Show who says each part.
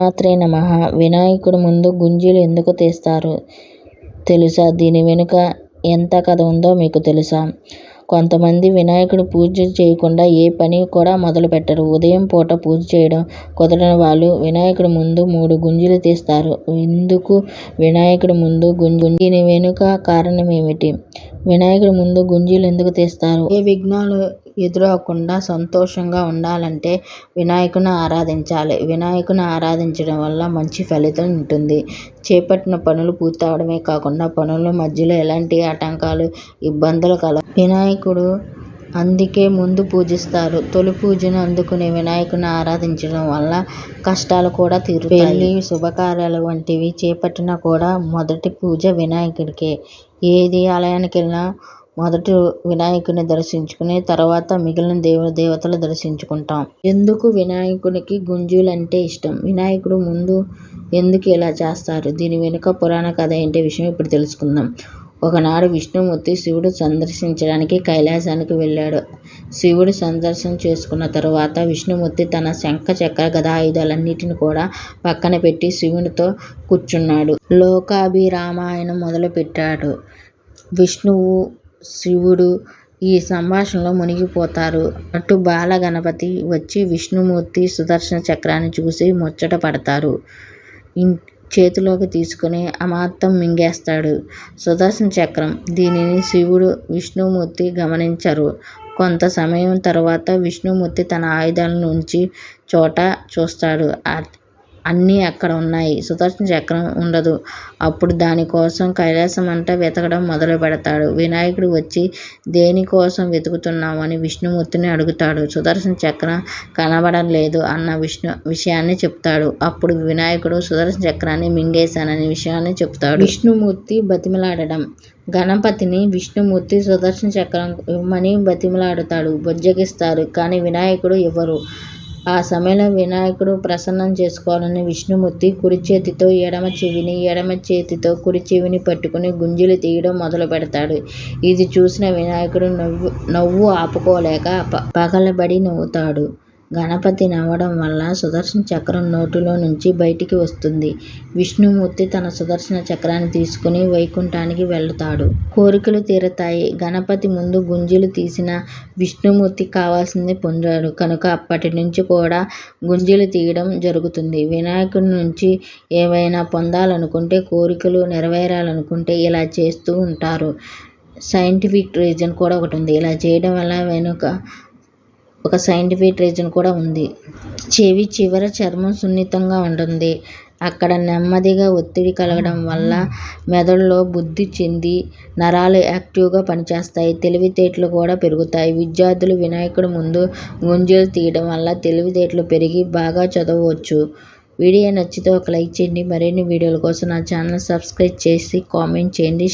Speaker 1: మాత్రే నమ. వినాయకుడి ముందు గుంజీలు ఎందుకు తీస్తారు? తెలుసా? దీని వెనుక ఎంత కథ ఉందో మీకు తెలుసా? కొంతమంది వినాయకుడు పూజ చేయకుండా ఏ పని కూడా మొదలు పెట్టరు. ఉదయం పూట పూజ చేయడం కుదరని వాళ్ళు వినాయకుడి ముందు మూడు గుంజీలు తీస్తారు. ఎందుకు వినాయకుడి ముందు గుంజు? దీని వెనుక కారణం ఏమిటి? వినాయకుడి ముందు గుంజీలు ఎందుకు తీస్తారు? ఏ విఘ్నాలు ఎదురవకుండా సంతోషంగా ఉండాలంటే వినాయకుని ఆరాధించాలి. వినాయకుని ఆరాధించడం వల్ల మంచి ఫలితం ఉంటుంది. చేపట్టిన పనులు పూర్తవడమే కాకుండా పనుల మధ్యలో ఎలాంటి ఆటంకాలు ఇబ్బందులు కలగవు వినాయకుడు అందుకే ముందు పూజిస్తారు. తొలి పూజను అందుకునే వినాయకుని ఆరాధించడం వల్ల కష్టాలు కూడా తీరుతాయి. పెళ్ళి శుభకార్యాలు వంటివి చేపట్టినా కూడా మొదటి పూజ వినాయకుడికే. ఏది ఆలయానికి వెళ్ళినా మొదట వినాయకుని దర్శించుకుని తర్వాత మిగిలిన దేవ దేవతలు దర్శించుకుంటాం. ఎందుకు వినాయకునికి గుంజీలు అంటే ఇష్టం? వినాయకుడు ముందు ఎందుకు ఇలా చేస్తారు? దీని వెనుక పురాణ కథ ఏంటి విషయం ఇప్పుడు తెలుసుకుందాం. ఒకనాడు విష్ణుమూర్తి శివుడు సందర్శించడానికి కైలాసానికి వెళ్ళాడు. శివుడు సందర్శన చేసుకున్న తరువాత విష్ణుమూర్తి తన శంఖ చక్ర గదాయుధాలన్నిటిని కూడా పక్కన పెట్టి శివునితో కూర్చున్నాడు. లోకాభిరామాయణం మొదలుపెట్టాడు. విష్ణువు శివుడు ఈ సంభాషణలో మునిగిపోతారు. అటు బాలగణపతి వచ్చి విష్ణుమూర్తి సుదర్శన చక్రాన్ని చూసి ముచ్చట పడతారు. చేతిలోకి తీసుకుని అమాత్తం మింగేస్తాడు సుదర్శన చక్రం. దీనిని శివుడు విష్ణుమూర్తి గమనించరు. కొంత సమయం తర్వాత విష్ణుమూర్తి తన ఆయుధాలను ఉంచి చోట చూస్తాడు. అన్నీ అక్కడ ఉన్నాయి. సుదర్శన చక్రం ఉండదు. అప్పుడు దానికోసం కైలాసమంతా వెతకడం మొదలు పెడతాడు. వినాయకుడు వచ్చి దేనికోసం వెతుకుతున్నావు అని విష్ణుమూర్తిని అడుగుతాడు. సుదర్శన చక్రం కనబడం లేదు అన్న విష్ణు విషయాన్ని చెప్తాడు. అప్పుడు వినాయకుడు సుదర్శన చక్రాన్ని మింగేశానని విషయాన్ని చెప్తాడు. విష్ణుమూర్తి బతిమలాడడం. గణపతిని విష్ణుమూర్తి సుదర్శన చక్రం ఇవ్వమని బతిమలాడుతాడు. బుజ్జగిస్తారు. కానీ వినాయకుడు ఇవ్వరు ఆ సమయంలో వినాయకుడు ప్రసన్నం చేసుకోవాలని విష్ణుమూర్తి కుడి చేతితో ఎడమ చెవిని ఎడమ చేతితో కుడి చెవిని పట్టుకుని గుంజలు తీయడం మొదలు పెడతాడు. ఇది చూసిన వినాయకుడు నవ్వు నవ్వు ఆపుకోలేక పగలబడి నవ్వుతాడు. గణపతి నవ్వడం వల్ల సుదర్శన చక్రం నోటిలో నుంచి బయటికి వస్తుంది. విష్ణుమూర్తి తన సుదర్శన చక్రాన్ని తీసుకుని వైకుంఠానికి వెళ్తాడు. కోరికలు తీరతాయి. గణపతి ముందు గుంజీలు తీసిన విష్ణుమూర్తి కావాల్సింది పొందాడు. కనుక అప్పటి నుంచి కూడా గుంజీలు తీయడం జరుగుతుంది. వినాయకుడి నుంచి ఏవైనా పొందాలనుకుంటే కోరికలు నెరవేరాలనుకుంటే ఇలా చేస్తూ ఉంటారు. సైంటిఫిక్ రీజన్ కూడా ఒకటి ఉంది. ఇలా చేయడం వల్ల వెనుక ఒక సైంటిఫిక్ రీజన్ కూడా ఉంది. చెవి చివర చర్మం సున్నితంగా ఉంటుంది. అక్కడ నెమ్మదిగా ఒత్తిడి కలగడం వల్ల మెదడులో బుద్ధి చెంది నరాలు యాక్టివ్గా పనిచేస్తాయి. తెలివితేటలు కూడా పెరుగుతాయి. విద్యార్థులు వినాయకుడు ముందు గుంజలు తీయడం వల్ల తెలివితేటలు పెరిగి బాగా చదవవచ్చు. వీడియో నచ్చితే ఒక లైక్ చేయండి. మరిన్ని వీడియోల కోసం నా ఛానల్ సబ్స్క్రైబ్ చేసి కామెంట్ చేయండి.